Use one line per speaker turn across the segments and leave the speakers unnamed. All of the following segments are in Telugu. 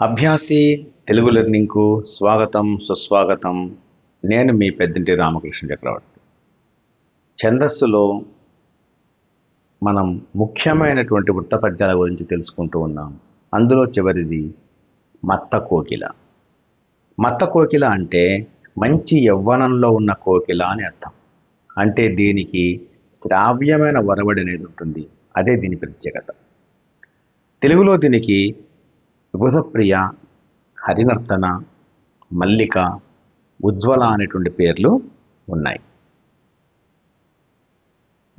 అభ్యాసి తెలుగు లెర్నింగ్కు స్వాగతం సుస్వాగతం. నేను మీ పెద్దింటి రామకృష్ణ చక్రవర్తి. ఛందస్సులో మనం ముఖ్యమైనటువంటి వృత్తపద్యాల గురించి తెలుసుకుంటూ ఉన్నాం. అందులో చివరిది మత్త కోకిల మత్త కోకిల అంటే మంచి యవ్వనంలో ఉన్న కోకిల అని అర్థం. అంటే దీనికి శ్రావ్యమైన వరవడి అనేది ఉంటుంది. అదే దీని ప్రత్యేకత. తెలుగులో దీనికి విభుధప్రియ హరినర్తన మల్లిక ఉజ్వల అనేటువంటి పేర్లు ఉన్నాయి.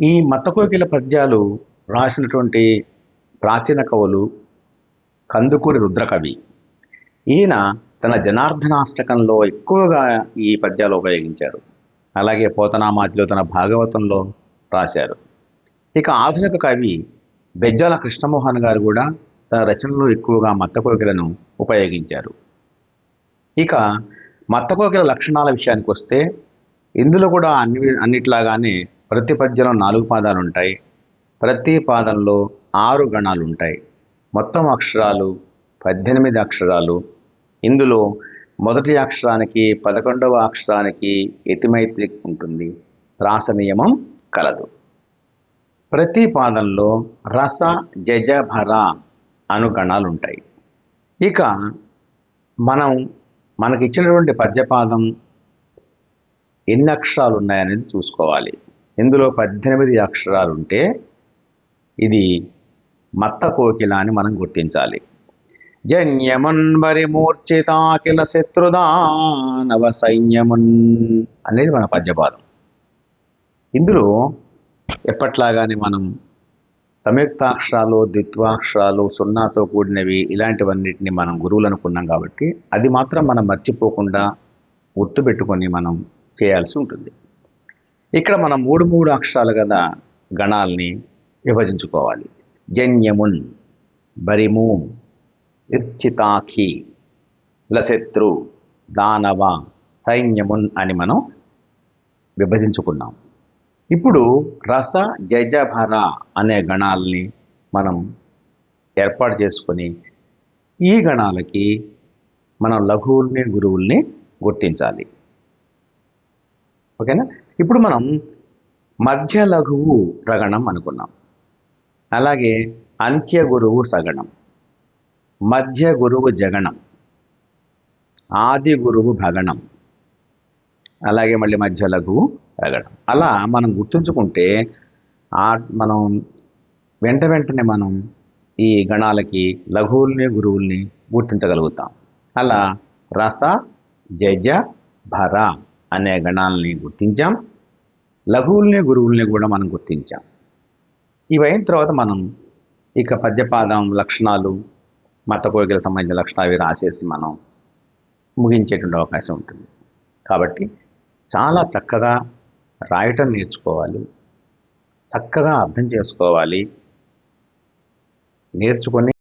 ఈ మత్తకోకిల పద్యాలు రాసినటువంటి ప్రాచీన కవులు కందుకూరి రుద్రకవి. ఈయన తన జనార్దనాష్టకంలో ఎక్కువగా ఈ పద్యాలు ఉపయోగించారు. అలాగే పోతనామాతిలో తన భాగవతంలో రాశారు. ఇక ఆధునిక కవి బెజ్జాల కృష్ణమోహన్ గారు కూడా తన రచనలో ఎక్కువగా మత్తకోకిలను ఉపయోగించారు. ఇక మత్తకోకిల లక్షణాల విషయానికి వస్తే ఇందులో కూడా అన్ని అన్నిట్లాగానే ప్రతి పద్యంలో నాలుగు పాదాలు ఉంటాయి ప్రతి పాదంలో ఆరు గణాలు ఉంటాయి మొత్తం అక్షరాలు పద్దెనిమిది అక్షరాలు. ఇందులో మొదటి అక్షరానికి పదకొండవ అక్షరానికి ఎతిమైత్రి ఉంటుంది. రాస నియమం కలదు. ప్రతి పాదంలో రస జజ అనుగణాలు ఉంటాయి ఇక మనం మనకిచ్చినటువంటి పద్యపాదం ఎన్ని అక్షరాలు ఉన్నాయనేది చూసుకోవాలి. ఇందులో పద్దెనిమిది అక్షరాలు ఉంటే ఇది మత్త కోకిల అని మనం గుర్తించాలి. జన్యమున్వరి మూర్ఛితాకిల శత్రుదానవ సైన్యమున్ అనేది మన పద్యపాదం. ఇందులో ఎప్పట్లాగానే మనం సంయుక్తాక్షరాలు ద్విత్వాక్షరాలు సున్నాతో కూడినవి ఇలాంటివన్నిటిని మనం గురువులు అనుకున్నాం కాబట్టి అది మాత్రం మనం మర్చిపోకుండా గుర్తుపెట్టుకొని మనం చేయాల్సి ఉంటుంది. ఇక్కడ మనం మూడు మూడు అక్షరాలు కదా గణాల్ని విభజించుకోవాలి. జన్యమున్ బరిము ఇర్చితాఖి లశత్రు దానవ సైన్యమున్ అని మనం విభజించుకున్నాం. ఇప్పుడు రస జజభర అనే గణాలని మనం ఏర్పాటు చేసుకొని ఈ గణాలకి మనం లఘువుల్ని గురువుల్ని గుర్తించాలి. ఓకేనా? ఇప్పుడు మనం మధ్య లఘువు రగణం అనుకున్నాం. అలాగే అంత్య గురువు సగణం మధ్య గురువు జగణం ఆది గురువు భగణం అలాగే మళ్ళీ మధ్య లఘువు వెళ్ళడం అలా మనం గుర్తుంచుకుంటే ఆ మనం వెంట వెంటనే మనం ఈ గణాలకి లఘువుల్ని గురువుల్ని గుర్తించగలుగుతాం. అలా రస జజ భర అనే గణాలని గుర్తించాం. లఘువుల్ని గురువుల్ని కూడా మనం గుర్తించాం. ఇవైన తర్వాత మనం ఇక పద్యపాదం లక్షణాలు మత కోరికలకు సంబంధించిన లక్షణాలు అవి రాసేసి మనం ముగించేటువంటి అవకాశం ఉంటుంది. కాబట్టి చాలా చక్కగా రాయటం నేర్చుకోవాలి. చక్కగా అర్థం చేసుకోవాలి. నేర్చుకొని